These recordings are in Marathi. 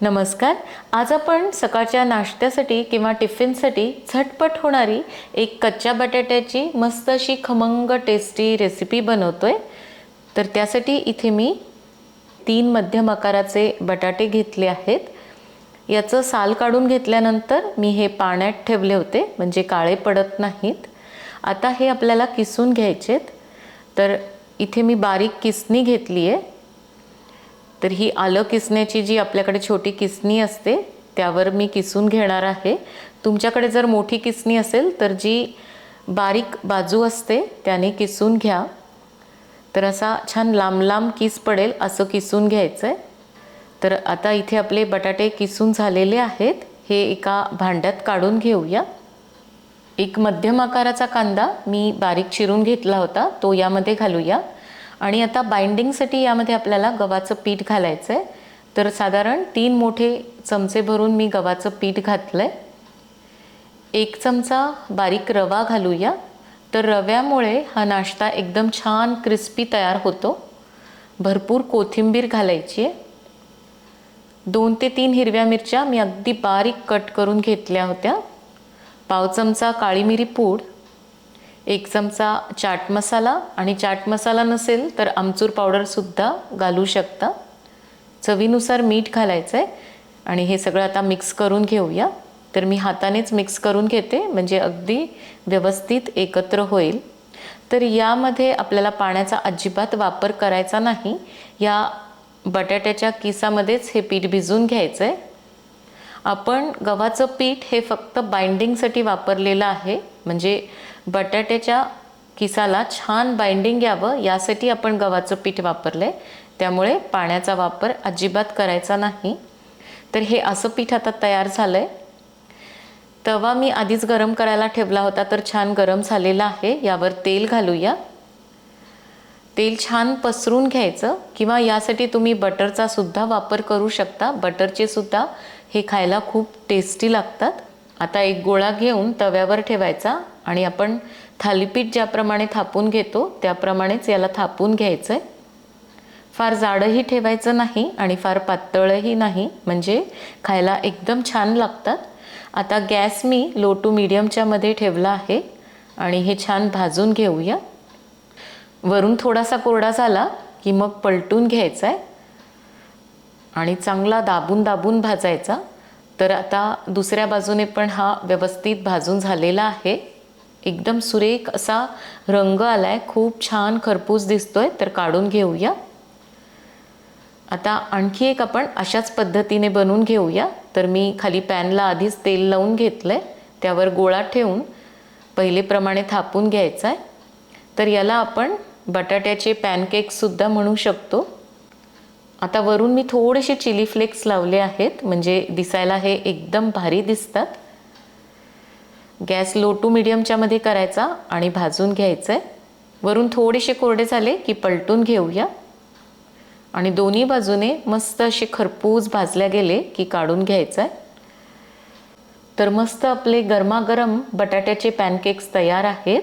नमस्कार. आज आपण सकाळच्या नाश्त्यासाठी किंवा टिफिनसाठी झटपट होणारी एक कच्च्या बटाट्याची मस्त अशी खमंग टेस्टी रेसिपी बनवतो आहे तर त्यासाठी इथे मी तीन मध्यम आकाराचे बटाटे घेतले आहेत. याचं साल काढून घेतल्यानंतर मी हे पाण्यात ठेवले होते म्हणजे काळे पडत नाहीत. आता हे आपल्याला किसून घ्यायचेत. तर इथे मी बारीक किसणी घेतली आहे तर ही आलं किसण्याची जी आपल्याकडे छोटी किसणी असते त्यावर मी किसून घेणार आहे. तुमच्याकडे जर मोठी किसणी असेल तर जी बारीक बाजू असते त्याने किसून घ्या. तर असा छान लांब लांब किस पडेल असं किसून घ्यायचं आहे तर आता इथे आपले बटाटे किसून झालेले आहेत हे एका भांड्यात काढून घेऊया. एक मध्यम आकाराचा कांदा मी बारीक चिरून घेतला होता तो यामध्ये घालूया. आणि आता बाइंडिंगसाठी यामध्ये आपल्याला गव्हाचं पीठ घालायचं आहे तर साधारण तीन मोठे चमचे भरून मी गव्हाचं पीठ घातलं आहे एक चमचा बारीक रवा घालूया. तर रव्यामुळे हा नाश्ता एकदम छान क्रिस्पी तयार होतो. भरपूर कोथिंबीर घालायची आहे. दोन ते तीन हिरव्या मिरच्या मी अगदी बारीक कट करून घेतल्या होत्या. पाव चमचा काळी मिरी पूड. एक चमचा चाट मसाला आणि चाट मसाला नसेल तर आमचूर पावडरसुद्धा घालू शकता. चवीनुसार मीठ घालायचं आहे आणि हे सगळं आता मिक्स करून घेऊया. तर मी हातानेच मिक्स करून घेते म्हणजे अगदी व्यवस्थित एकत्र होईल. तर यामध्ये आपल्याला पाण्याचा अजिबात वापर करायचा नाही. या बटाट्याच्या किसामध्येच हे पीठ भिजून घ्यायचं आहे आपण गव्हाचं पीठ हे फक्त बाइंडिंगसाठी वापरलेलं आहे. म्हणजे बटाट्याच्या किसाला छान बाइंडिंग यावं यासाठी आपण गव्हाचं पीठ वापरलं आहे त्यामुळे पाण्याचा वापर अजिबात करायचा नाही. तर हे असं पीठ आता तयार झालं आहे तवा मी आधीच गरम करायला ठेवला होता तर छान गरम झालेला आहे. यावर तेल घालूया. तेल छान पसरून घ्यायचं किंवा यासाठी तुम्ही बटरचा सुद्धा वापर करू शकता. बटरचे सुद्धा हे खायला खूप टेस्टी लागतात. आता एक गोळा घेऊन तव्यावर ठेवायचा आणि आपण थालीपीठ ज्याप्रमाणे थापून घेतो त्याप्रमाणेच याला थापून घ्यायचं आहे फार जाडंही ठेवायचं नाही आणि फार पातळही नाही म्हणजे खायला एकदम छान लागतात. आता गॅस मी लो टू मीडियमच्यामध्ये ठेवला आहे आणि हे छान भाजून घेऊया. वरून थोडासा कोरडा झाला की मग पलटून घ्यायचा आहे आणि चांगला दाबून दाबून भाजायचा. तर आता दुसऱ्या बाजूने पण हा व्यवस्थित भाजून झालेला आहे. एकदम सुरेख असा रंग आला आहे खूप छान खरपूस दिसतोय. तर काढून घेऊया. आता आणखी एक आपण अशाच पद्धतीने बनवून घेऊया. तर मी खाली पॅनला आधीच तेल लावून घेतलं आहे त्यावर गोळा ठेवून पहिलेप्रमाणे थापून घ्यायचा आहे तर याला आपण बटाट्याचे पॅनकेक्ससुद्धा म्हणू शकतो. आता वरून मी थोडेसे चिली फ्लेक्स लावले आहेत म्हणजे दिसायला हे एकदम भारी दिसतात. गॅस लो टू मिडियमच्या मध्ये करायचा आणि भाजून घ्यायचं आहे वरून थोडेसे कोरडे झाले की पलटून घेऊया. आणि दोन्ही बाजूने मस्त असे खरपूस भाजल्या गेले की काढून घ्यायचं आहे तर मस्त आपले गरमागरम बटाट्याचे पॅनकेक्स तयार आहेत.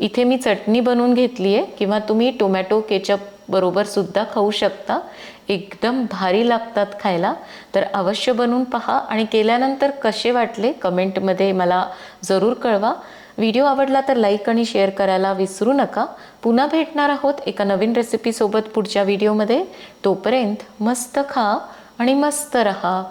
इथे मी चटणी बनवून घेतली आहे किंवा तुम्ही टोमॅटो केचप बरोबर सुद्धा खाऊ शकता. एकदम भारी लागतात खायला. तर अवश्य बनवून पहा आणि केल्यानंतर कसे वाटले कमेंटमध्ये मला जरूर कळवा. व्हिडिओ आवडला तर लाईक आणि शेअर करायला विसरू नका. पुन्हा भेटणार आहोत एका नवीन रेसिपीसोबत पुढच्या व्हिडिओमध्ये तोपर्यंत मस्त खा आणि मस्त रहा.